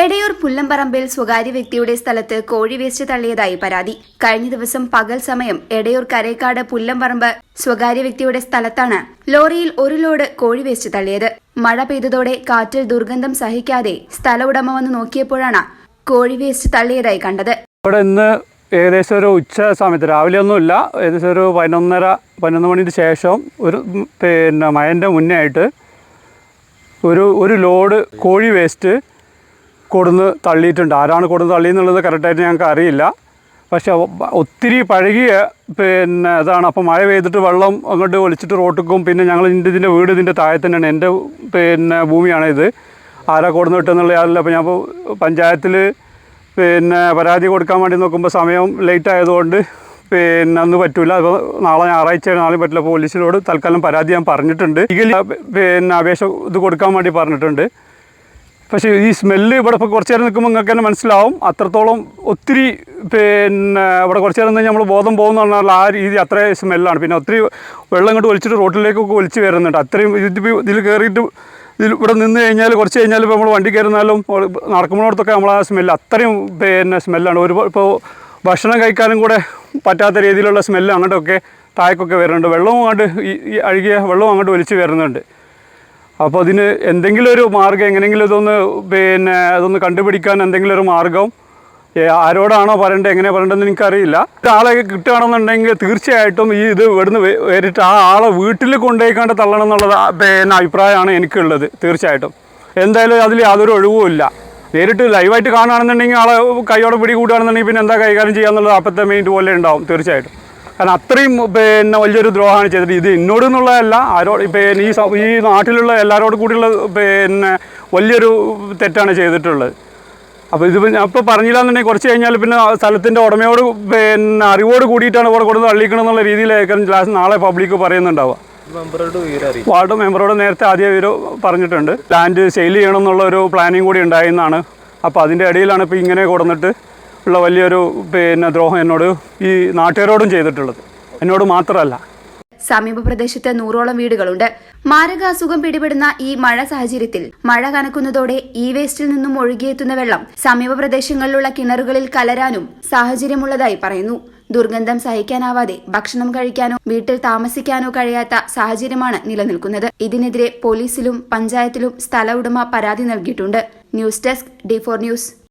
എടയൂർ പുല്ലമ്പറമ്പിൽ സ്വകാര്യ വ്യക്തിയുടെ സ്ഥലത്ത് കോഴി വേസ്റ്റ് തള്ളിയതായി പരാതി. കഴിഞ്ഞ ദിവസം പകൽ സമയം എടയൂർ കരേക്കാട് പുല്ലമ്പറമ്പ് സ്വകാര്യ വ്യക്തിയുടെ സ്ഥലത്താണ് ലോറിയിൽ ഒരു ലോഡ് കോഴി വേസ്റ്റ് തള്ളിയത്. മഴ പെയ്തതോടെ കാറ്റിൽ ദുർഗന്ധം സഹിക്കാതെ സ്ഥല ഉടമ വന്ന് നോക്കിയപ്പോഴാണ് കോഴി വേസ്റ്റ് തള്ളിയതായി കണ്ടത്. ഇവിടെ ഇന്ന് ഏകദേശം ഒരു ഉച്ച സമയത്ത് രാവിലെ ഒന്നുമില്ല ഏകദേശം ഒരു പതിനൊന്നര പതിനൊന്ന് മണിക്ക് ശേഷം ഒരു പിന്നെ മഴന്റെ മുന്നേ ആയിട്ട് ഒരു ഒരു ലോഡ് കോഴി വേസ്റ്റ് കൊടുന്ന് തള്ളിയിട്ടുണ്ട്. ആരാണ് കൊടുന്ന് തള്ളിയെന്നുള്ളത് കറക്റ്റായിട്ട് ഞങ്ങൾക്ക് അറിയില്ല. പക്ഷെ ഒത്തിരി പഴകിയ പിന്നെ ഇതാണ്. അപ്പോൾ മഴ പെയ്തിട്ട് വെള്ളം അങ്ങോട്ട് ഒലിച്ചിട്ട് റോട്ടിക്കും പിന്നെ ഞങ്ങൾ ഇതിന്റെ ഇതിന്റെ വീട് ഇതിന്റെ താഴെ തന്നെയാണ്. എന്റെ പിന്നെ ഭൂമിയാണ് ഇത്. ആരാ കൊടുന്ന് കിട്ടുന്നുള്ള ആളില്ല അപ്പോൾ ഞാൻ പഞ്ചായത്തിൽ പിന്നെ പരാതി കൊടുക്കാൻ വേണ്ടി നോക്കുമ്പോൾ സമയം ലേറ്റ് ആയതുകൊണ്ട് പിന്നെ അന്ന് പറ്റൂല. അപ്പോൾ നാളെ ഞായറാഴ്ച നാളെ പറ്റില്ല. പോലീസിനോട് തൽക്കാലം പരാതി ഞാൻ പറഞ്ഞിട്ടുണ്ട്. ലീഗലി പിന്നെ അപേക്ഷ ഇത് കൊടുക്കാൻ വേണ്ടി പറഞ്ഞിട്ടുണ്ട്. പക്ഷേ ഈ സ്മെല്ല് ഇവിടെ ഇപ്പോൾ കുറച്ച് നേരം നിൽക്കുമ്പോൾ നിങ്ങൾക്ക് തന്നെ മനസ്സിലാവും. അത്രത്തോളം ഒത്തിരി പിന്നെ ഇവിടെ കുറച്ച് നേരം നിന്ന് നമ്മൾ ബോധം പോകുന്ന പറഞ്ഞാൽ ആ രീതി അത്രയും സ്മെല്ലാണ് പിന്നെ ഒത്തിരി വെള്ളം ഇങ്ങോട്ട് ഒലിച്ചിട്ട് റോട്ടിലേക്കൊക്കെ ഒലിച്ച് വരുന്നുണ്ട്. അത്രയും ഇതിപ്പോൾ ഇതിൽ കയറിയിട്ട് ഇതിൽ ഇവിടെ നിന്ന് കഴിഞ്ഞാൽ കുറച്ച് കഴിഞ്ഞാൽ ഇപ്പോൾ നമ്മൾ വണ്ടി കയറുന്നാലും നടക്കുമ്പോഴത്തൊക്കെ നമ്മൾ ആ സ്മെല്ല് അത്രയും പിന്നെ സ്മെല്ലാണ് ഒരു ഇപ്പോൾ ഭക്ഷണം കഴിക്കാനും കൂടെ പറ്റാത്ത രീതിയിലുള്ള സ്മെല്ല് അങ്ങോട്ടൊക്കെ താഴേക്കൊക്കെ വരുന്നുണ്ട്. വെള്ളവും അങ്ങോട്ട് ഈ അഴുകിയ വെള്ളവും അങ്ങോട്ട് ഒലിച്ച് വരുന്നുണ്ട്. അപ്പോൾ അതിന് എന്തെങ്കിലും ഒരു മാർഗം എങ്ങനെയെങ്കിലും ഇതൊന്ന് പിന്നെ അതൊന്ന് കണ്ടുപിടിക്കാൻ എന്തെങ്കിലും ഒരു മാർഗം ആരോടാണോ പറയേണ്ടത് എങ്ങനെ പറയേണ്ടതെന്ന് എനിക്കറിയില്ല. ഒരാളെ കിട്ടുകയാണെന്നുണ്ടെങ്കിൽ തീർച്ചയായിട്ടും ഈ ഇത് ഇവിടുന്ന് വേറിട്ട് ആ ആളെ വീട്ടിൽ കൊണ്ടുപോയിക്കാണ്ട് തള്ളണം എന്നുള്ളത് പിന്നെ അഭിപ്രായമാണ് എനിക്കുള്ളത് തീർച്ചയായിട്ടും. എന്തായാലും അതിൽ യാതൊരു ഒഴിവുമില്ല നേരിട്ട് ലൈവായിട്ട് കാണുകയാണെന്നുണ്ടെങ്കിൽ ആളെ കൈയോടെ പിടി കൂടുകയാണെന്നുണ്ടെങ്കിൽ പിന്നെ എന്താ കൈകാര്യം ചെയ്യാന്നുള്ളത് അപ്പത്തെ മെയിൻ പോലെ ഉണ്ടാവും തീർച്ചയായിട്ടും. കാരണം അത്രയും പിന്നെ വലിയൊരു ദ്രോഹമാണ് ചെയ്തത്. ഇത് എന്നോട് എന്നുള്ളതല്ല ആരോട് പിന്നെ ഈ ഈ നാട്ടിലുള്ള എല്ലാവരോടും കൂടിയുള്ള പിന്നെ വലിയൊരു തെറ്റാണ് ചെയ്തിട്ടുള്ളത്. അപ്പോൾ ഇത് ഞാൻ ഇപ്പോൾ പറഞ്ഞില്ല എന്നുണ്ടെങ്കിൽ കുറച്ച് കഴിഞ്ഞാൽ പിന്നെ സ്ഥലത്തിന്റെ ഉടമയോട് പിന്നെ അറിവോട് കൂടിയിട്ടാണ് ഇവിടെ കൊടുത്ത് തള്ളിക്കണം എന്നുള്ള രീതിയിലായിരിക്കും ലാസ്റ്റ് നാളെ പബ്ലിക്ക് പറയുന്നുണ്ടാവുക. വിവരം വാർഡ് മെമ്പറോട് നേരത്തെ ആദ്യ ഇവർ പറഞ്ഞിട്ടുണ്ട്. ലാൻഡ് സെയിൽ ചെയ്യണം എന്നുള്ള ഒരു പ്ലാനിങ് കൂടി ഉണ്ടായിരുന്നാണ് അപ്പോൾ അതിന്റെ ഇടയിലാണ് ഇപ്പോൾ ഇങ്ങനെ കൊടുന്നിട്ട് ഉള്ള വലിയൊരു പിന്നെ ദ്രോഹം എന്നോട് ഈ നാട്ടുകാരോടും ചെയ്തിട്ടുള്ളത്. എന്നോട് മാത്രമല്ല. സമീപ പ്രദേശത്ത് നൂറോളം വീടുകളുണ്ട്. മാരകാസുഖം പിടിപെടുന്ന ഈ മഴ സാഹചര്യത്തിൽ മഴ കനക്കുന്നതോടെ ഈ വേസ്റ്റിൽ നിന്നും ഒഴുകിയെത്തുന്ന വെള്ളം സമീപ പ്രദേശങ്ങളിലുള്ള കിണറുകളിൽ കലരാനും സാഹചര്യമുള്ളതായി പറയുന്നു. ദുർഗന്ധം സഹിക്കാനാവാതെ ഭക്ഷണം കഴിക്കാനോ വീട്ടിൽ താമസിക്കാനോ കഴിയാത്ത സാഹചര്യമാണ് നിലനിൽക്കുന്നത്. ഇതിനെതിരെ പോലീസിലും പഞ്ചായത്തിലും സ്ഥല ഉടമ പരാതി നൽകിയിട്ടുണ്ട്. News desk D four news.